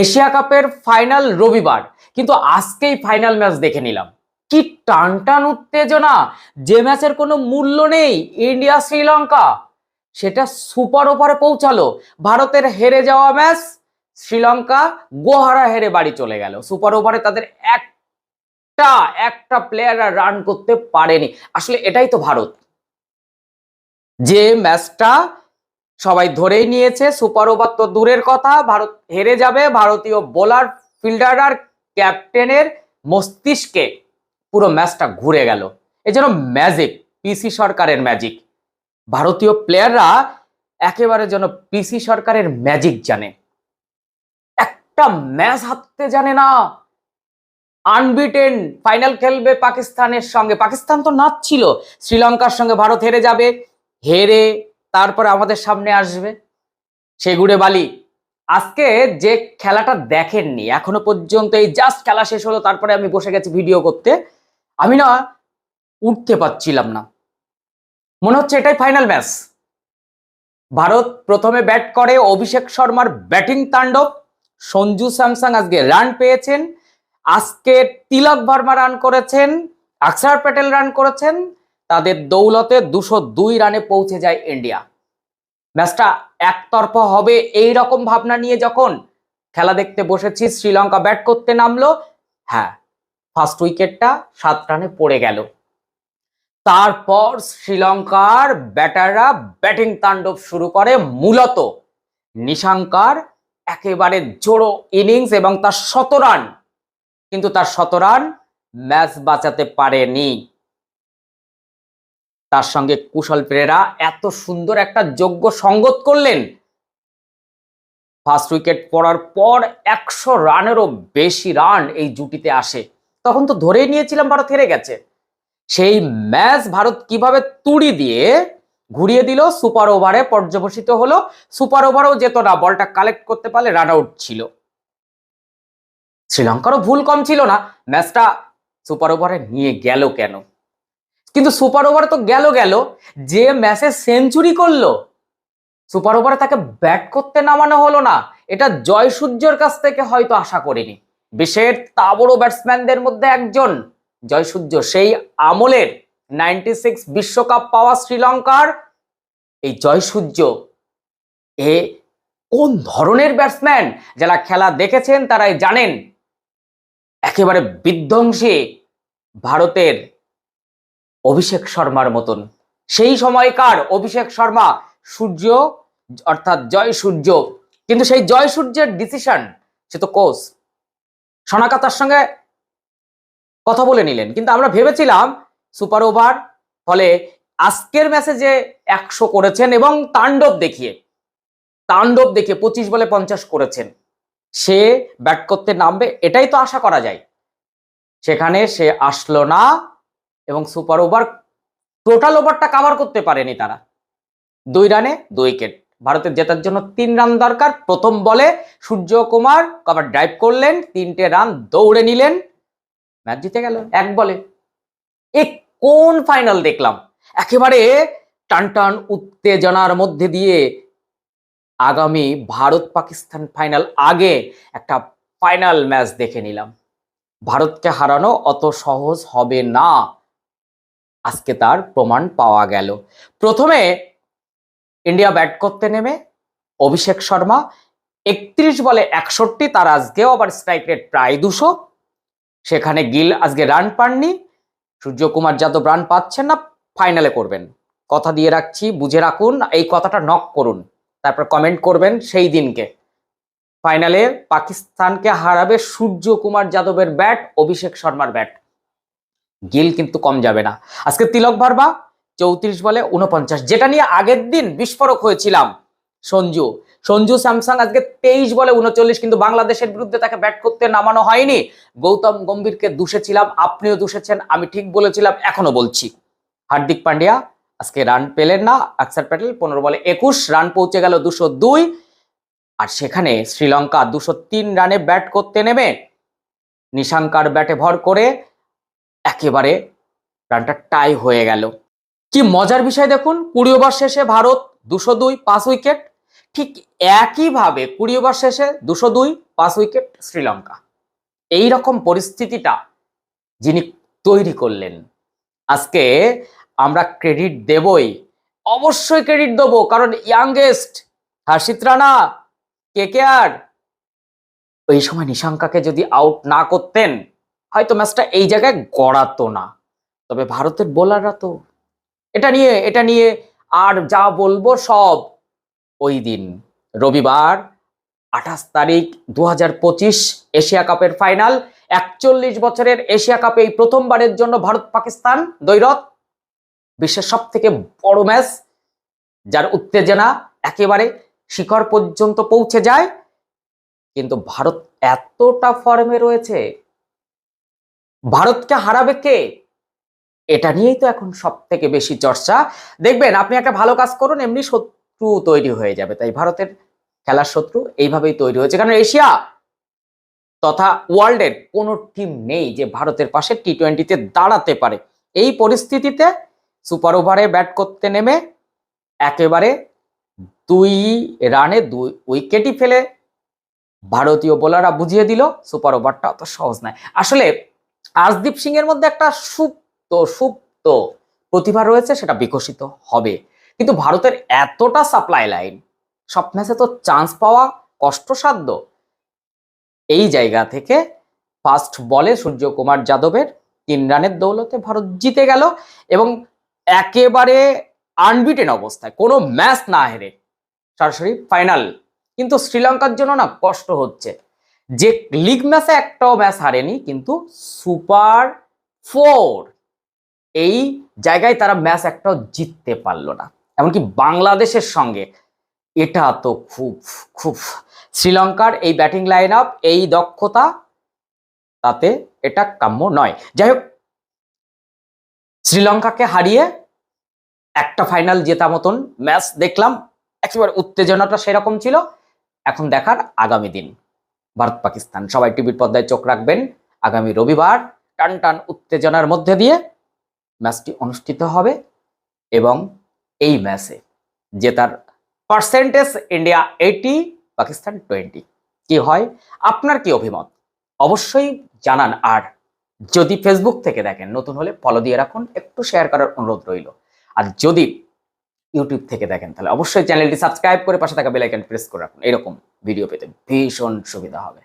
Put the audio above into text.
Asia কাপের final রবিবার। কিন্তু আজকেই ফাইনাল ম্যাচ দেখে নিলাম। কি টান টান উত্তেজনা! যে ম্যাচের কোনো মূল্য নেই ইন্ডিয়া শ্রীলঙ্কা। সেটা সুপার ওভারে পৌঁছালো। ভারতের হেরে যাওয়া ম্যাচ, শ্রীলঙ্কা গোহারা হেরে বাড়ি চলে গেল। সুপার ওভারে তাদের একটা একটা প্লেয়াররা রান করতে পারেনি। আসলে এটাই তো ভারত। যে ম্যাচটা সবাই ধরেই নিয়েছে সুপার ওভার তো দূরের কথা, ভারত হেরে যাবে, ভারতীয় বোলার, ফিল্ডার আর ক্যাপ্টেনের মস্তিষ্কে পুরো ম্যাচটা ঘুরে গেল। এজন্য ম্যাজিক পিসি সরকারের ম্যাজিক ভারতীয় প্লেয়াররা একেবারে যেন পিসি সরকারের ম্যাজিক জানে। একটা ম্যাচ হাততে জানে না। আনবিটেন ফাইনাল খেলবে পাকিস্তানের সঙ্গে। পাকিস্তান তো নাচছিল। শ্রীলঙ্কার সঙ্গে ভারত হেরে যাবে। হেরে তারপরে আমাদের সামনে আসবে সেগুড়ে বালি। আজকে যে খেলাটা দেখেননি, এখনও পর্যন্ত এই জাস্ট খেলা শেষ হলো, তারপরে আমি বসে গেছি ভিডিও করতে, আমি না উঠতে পারছিলাম না। মনে হচ্ছে এটাই ফাইনাল ম্যাচ ভারত প্রথমে ব্যাট করে অভিষেক শর্মার ব্যাটিং তাণ্ডব, সঞ্জু স্যামসাং আজকে রান পেয়েছেন, আজকে তিলক ভার্মা রান করেছেন, আকসার প্যাটেল রান করেছেন তাদের দৌলতে দুশো দুই রানে পৌঁছে যায় ইন্ডিয়া। ম্যাচটা একতরফা হবে এই রকম ভাবনা নিয়ে যখন খেলা দেখতে বসেছি, শ্রীলঙ্কা ব্যাট করতে নামলো হ্যাঁ ফার্স্ট উইকেটটা সাত রানে পড়ে গেল। তারপর শ্রীলঙ্কার ব্যাটাররা ব্যাটিং তাণ্ডব শুরু করে মূলত নিশাঙ্কার একেবারে জোড়ো ইনিংস এবং তার শত রান। কিন্তু তার শত রান ম্যাচ বাঁচাতে পারেনি। তার সঙ্গে কুশল পেরেরা এত সুন্দর একটা যোগ্য সঙ্গত করলেন। ফার্স্ট উইকেট পড়ার পর একশো রানেরও বেশি রান এই জুটিতে আসে। তখন তো ধরেই নিয়েছিলাম ভারত হেরে গেছে। সেই ম্যাচ ভারত কীভাবে তুড়ি দিয়ে ঘুরিয়ে দিল, সুপার ওভারে পর্যবসিত হলো। সুপার ওভারেও যেত না, বলটা কালেক্ট করতে পারলে রান আউট ছিল। শ্রীলঙ্কারও ভুল কম ছিল না। ম্যাচটা সুপার ওভারে নিয়ে গেল কেন? কিন্তু সুপার ওভারে তো গেল গেল, যে ম্যাচে সেঞ্চুরি করল, সুপার ওভারে তাকে ব্যাট করতে নামানো হলো না। এটা জয় সূর্যর কাছ থেকে হয়তো আশা করিনি। বিশ্বের তাবড় ব্যাটসম্যানদের মধ্যে একজন জয় সূর্য সেই আমলের নাইনটি সিক্স বিশ্বকাপ পাওয়া শ্রীলঙ্কার এই জয় সূর্য এ কোন ধরনের ব্যাটসম্যান যারা খেলা দেখেছেন তারাই জানেন। একেবারে বিধ্বংসী ভারতের অভিষেক শর্মার মতন। সেই সময়কার অভিষেক শর্মা সূর্য, অর্থাৎ জয় সূর্য। কিন্তু সেই জয় সূর্যের ডিসিশন সে তো কোচ। সোনাকা তার সঙ্গে কথা বলে নিলেন। কিন্তু আমরা ভেবেছিলাম সুপার ওভার, ফলে আজকের ম্যাচে যে একশো করেছেন এবং তাণ্ডব দেখিয়ে তাণ্ডব দেখিয়ে পঁচিশ বলে পঞ্চাশ করেছেন। সে ব্যাট করতে নামবে, এটাই তো আশা করা যায়। সেখানে সে আসলো না। এবং সুপার ওভার টোটাল ওভারটা কাভার করতে পারেনি তারা। দুই রানে দুই উইকেট ভারতের জেতার জন্য তিন রান দরকার। প্রথম বলে সূর্যকুমার কভার ড্রাইভ করলেন, তিনটে রান দৌড়ে নিলেন। ম্যাচ জিতে গেল এক বলে। এ কোন ফাইনাল দেখলাম? একেবারে টান টান উত্তেজনার মধ্যে দিয়ে আগামী ভারত পাকিস্তান ফাইনাল আগে একটা ফাইনাল ম্যাচ দেখে নিলাম। ভারতকে হারানো অত সহজ হবে না। আজকে তার প্রমাণ পাওয়া গেল। প্রথমে ইন্ডিয়া ব্যাট করতে নেমে অভিষেক শর্মা, একত্রিশ বলে একষট্টি, তার আজকেও আবার স্ট্রাইক রেট প্রায় দুশো। সেখানে গিল আজকে রান পাননি। সূর্যকুমার যাদব রান পাচ্ছেন না ফাইনালে করবেন। কথা দিয়ে রাখছি, বুঝে রাখুন, এই কথাটা নক করুন। তারপর কমেন্ট করবেন সেই দিনকে। ফাইনালে পাকিস্তানকে হারাবে সূর্যকুমার যাদবের ব্যাট অভিষেক শর্মার ব্যাট গিল কিন্তু কম যাবে না। আজকে তিলক ভার্মা চৌত্রিশ বলে উনপঞ্চাশ যেটা নিয়ে আগের দিন বিস্ফোরক হয়েছিলাম, সঞ্জু। সঞ্জু স্যামসাং আজকে তেইশ বলে উনচল্লিশ কিন্তু বাংলাদেশের বিরুদ্ধে তাকে ব্যাট করতে নামানো হয়নি। গৌতম গম্ভীরকে দুষেছিলাম আপনিও দুষেছেন, আমি ঠিক বলেছিলাম, এখনও বলছি। হার্দিক পান্ডিয়া, আজকে রান পেলেন না, আকসার প্যাটেল পনেরো বলে একুশ, রান পৌঁছে গেল দুশো দুই। আর সেখানে শ্রীলঙ্কা দুশো তিন রানে ব্যাট করতে নেমে নিশাঙ্কার ব্যাটে ভর করে একেবারে রানটা টাই হয়ে গেল। কি মজার বিষয় দেখুন, কুড়ি ওভার শেষে ভারত দুশো দুই, পাঁচ উইকেট। ঠিক একইভাবে কুড়ি ওভার শেষে দুশো দুই, পাঁচ উইকেট শ্রীলঙ্কা। এই রকম পরিস্থিতিটা যিনি তৈরি করলেন, আজকে আমরা ক্রেডিট দেবই। অবশ্যই ক্রেডিট দেবো, কারণ ইয়াংগেস্ট, হার্ষিত রানা, কে কে আর ওই সময় নিশাঙ্কাকে যদি আউট না করতেন হয়তো ম্যাচটা এই জায়গায় গড়াতো না। তবে ভারতের বোলাররা তো, এটা নিয়ে এটা নিয়ে আর যা বলব সব ওই দিন। রবিবার আঠাশ তারিখ দু হাজার পঁচিশ এশিয়া কাপের ফাইনাল, একচল্লিশ বছরের এশিয়া কাপে এই প্রথমবারের জন্য ভারত পাকিস্তান দৈরত বিশ্বের সব থেকে বড় ম্যাচ, যার উত্তেজনা একেবারে শিখর পর্যন্ত পৌঁছে যায়। কিন্তু ভারত এতটা ফর্মে রয়েছে ভারতকে হারাবে কে? এটা নিয়েই তো এখন সব থেকে বেশি চর্চা। দেখবেন, আপনি একটা ভালো কাজ করুন, এমনি শত্রু তৈরি হয়ে যাবে। তাই ভারতের খেলার শত্রু এইভাবেই তৈরি হয়েছে। কারণ এশিয়া তথা ওয়ার্ল্ডের কোনো টিম নেই যে ভারতের পাশে টি টোয়েন্টিতে দাঁড়াতে পারে। এই পরিস্থিতিতে সুপার ওভারে ব্যাট করতে নেমে একেবারে দুই রানে দুই উইকেটই ফেলে ভারতীয় বোলাররা বুঝিয়ে দিল সুপার ওভারটা অত সহজ নয়। আসলে আজদীপ সিং এর মধ্যে একটা সুপ্ত সুপ্ত প্রতিভা রয়েছে, সেটা বিকশিত হবে। কিন্তু ভারতের এতটা সাপ্লাই লাইন সব ম্যাচে তো চান্স পাওয়া কষ্টসাধ্য। এই জায়গা থেকে ফার্স্ট বলে সূর্যকুমার যাদবের তিন রানের দৌলতে ভারত জিতে গেল এবং একেবারে আনবিটেন অবস্থায়, কোনো ম্যাচ না হেরে সরাসরি ফাইনাল কিন্তু শ্রীলঙ্কার জন্য না কষ্ট হচ্ছে। যে লিগ ম্যাচে একটাও ম্যাচ হারেনি, কিন্তু সুপার ফোর, এই জায়গায় তারা ম্যাচ একটাও জিততে পারল না। এমনকি বাংলাদেশের সঙ্গে এটা তো খুব খুব শ্রীলঙ্কার এই ব্যাটিং লাইন আপ এই দক্ষতা তাতে এটা কাম্য নয়। যাই হোক, শ্রীলঙ্কাকে হারিয়ে একটা ফাইনাল জেতা মতন ম্যাচ দেখলাম। একেবারে উত্তেজনাটা সেরকম ছিল। এখন দেখার আগামী দিন। ভারত, পাকিস্তান। সবাই টিভির পর্দায় চোখ রাখবেন। আগামী রবিবার টান টান উত্তেজনার মধ্যে দিয়ে ম্যাচটি অনুষ্ঠিত হবে এবং এই ম্যাচে জেতার percentage India eighty Pakistan twenty কি হয়? আপনার কি অভিমত? অবশ্যই জানান। আর যদি ফেসবুক থেকে দেখেন, নতুন হলে ফলো দিয়ে রাখুন। একটু শেয়ার করার অনুরোধ রইল। আর যদি ইউটিউব থেকে দেখেন, তাহলে অবশ্যই চ্যানেলটি সাবস্ক্রাইব করে পাশে থাকা বেল আইকন প্রেস করে রাখুন। এরকম। ভিডিও পেতে ভীষণ সুবিধা হবে।